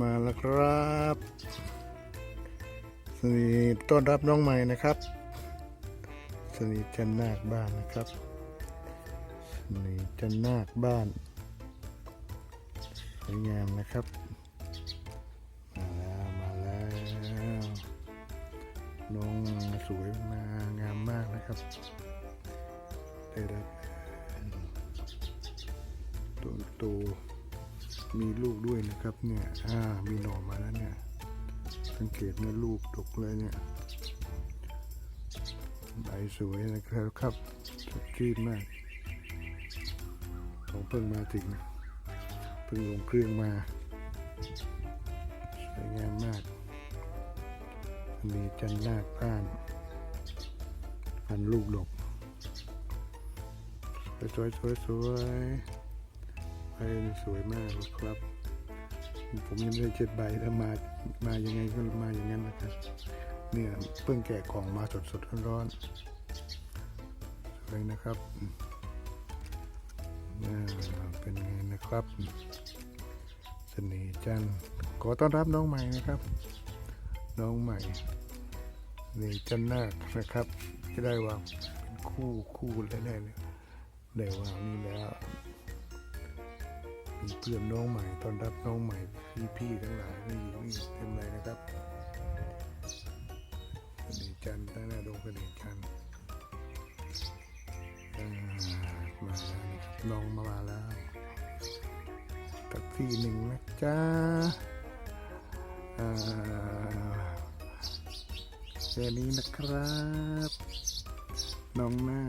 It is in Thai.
มาแล้วครับสวัสดีต้อนรับน้องใหม่นะครับสวัสดีจันนาคบ้านนะครับสวัสดีจันนาคบ้านสวยงามนะครับมาแล้วมาแล้วน้องสวยมางามมากนะครับ ได้รับตัวโต มีลูกด้วยนะครับเนี่ยอ่ามีหน่อมาแล้วเนี่ย สังเกตนี่ยลูกดกเลยเนี่ยใบสวยนะครับครับสดชื่นมาก ของเพิ่งมาถึง เพิ่งลงเครื่องมาสวยงามมาก มีจันนาคบ้านพันลูกดกสวยสวยสวย ใบสวยมากครับ ผมยังไม่ได้เช็ดใบถ้ามามายังไงก็มาอย่างนั้นนะครับเนี่ยเพิ่งแกะกล่องมาสดสดๆร้อนๆสวยนะครับอ่เป็นไงนะครับเสน่ห์จันขอต้อนรับน้องใหม่นะครับ น้องใหม่เนี่จันนาคนะครับจะได้วางเป็นคู่คู่แน่ๆเลยได้วางนี่แล้ว เพื่อนน้องใหม่ตอนรับน้องใหม่พี่ๆทั้งหลายนี่อยู่นี่เต็มเลยนะครับเสน่ห์จันทร์ตั้งหน้าดงเสน่ห์จันทร์มาแล้วน้องมาแล้วตักที่หนึ่งนะจ๊ะแค่นี้นะครับ น้องหน้า